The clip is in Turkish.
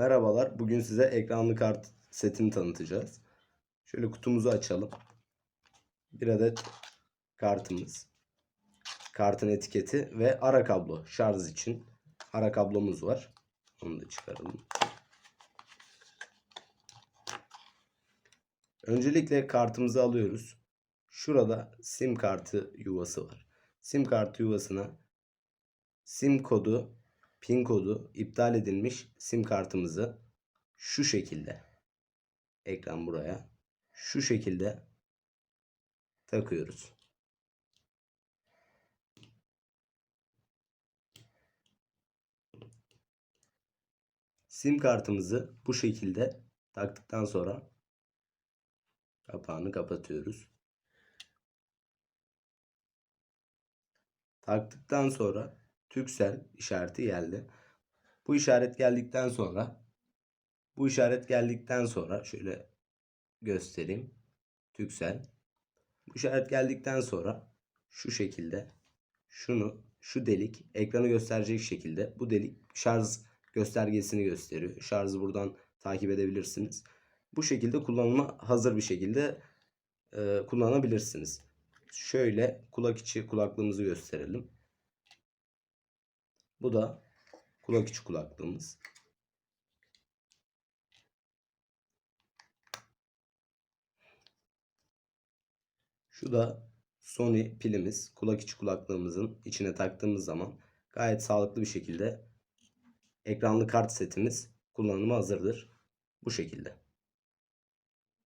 Merhabalar. Bugün size ekranlı kart setini tanıtacağız. Şöyle kutumuzu açalım. Bir adet kartımız. Kartın etiketi ve ara kablo şarj için. Ara kablomuz var. Onu da çıkaralım. Öncelikle kartımızı alıyoruz. Şurada sim kartı yuvası var. Sim kartı yuvasına sim kodu, pin kodu iptal edilmiş sim kartımızı şu şekilde ekran buraya şu şekilde takıyoruz. Sim kartımızı bu şekilde taktıktan sonra kapağını kapatıyoruz. Taktıktan sonra Türksel işareti geldi. Bu işaret geldikten sonra bu işaret geldikten sonra şöyle göstereyim. Türksel. Bu işaret geldikten sonra şu şekilde şunu şu delik ekranı gösterecek şekilde bu delik şarj göstergesini gösteriyor. Şarjı buradan takip edebilirsiniz. Bu şekilde kullanıma hazır bir şekilde e, kullanabilirsiniz. Şöyle kulak içi kulaklığımızı gösterelim. Bu da kulak içi kulaklığımız. Şu da Sony pilimiz. Kulak içi kulaklığımızın içine taktığımız zaman gayet sağlıklı bir şekilde ekranlı kart setimiz kullanıma hazırdır. Bu şekilde.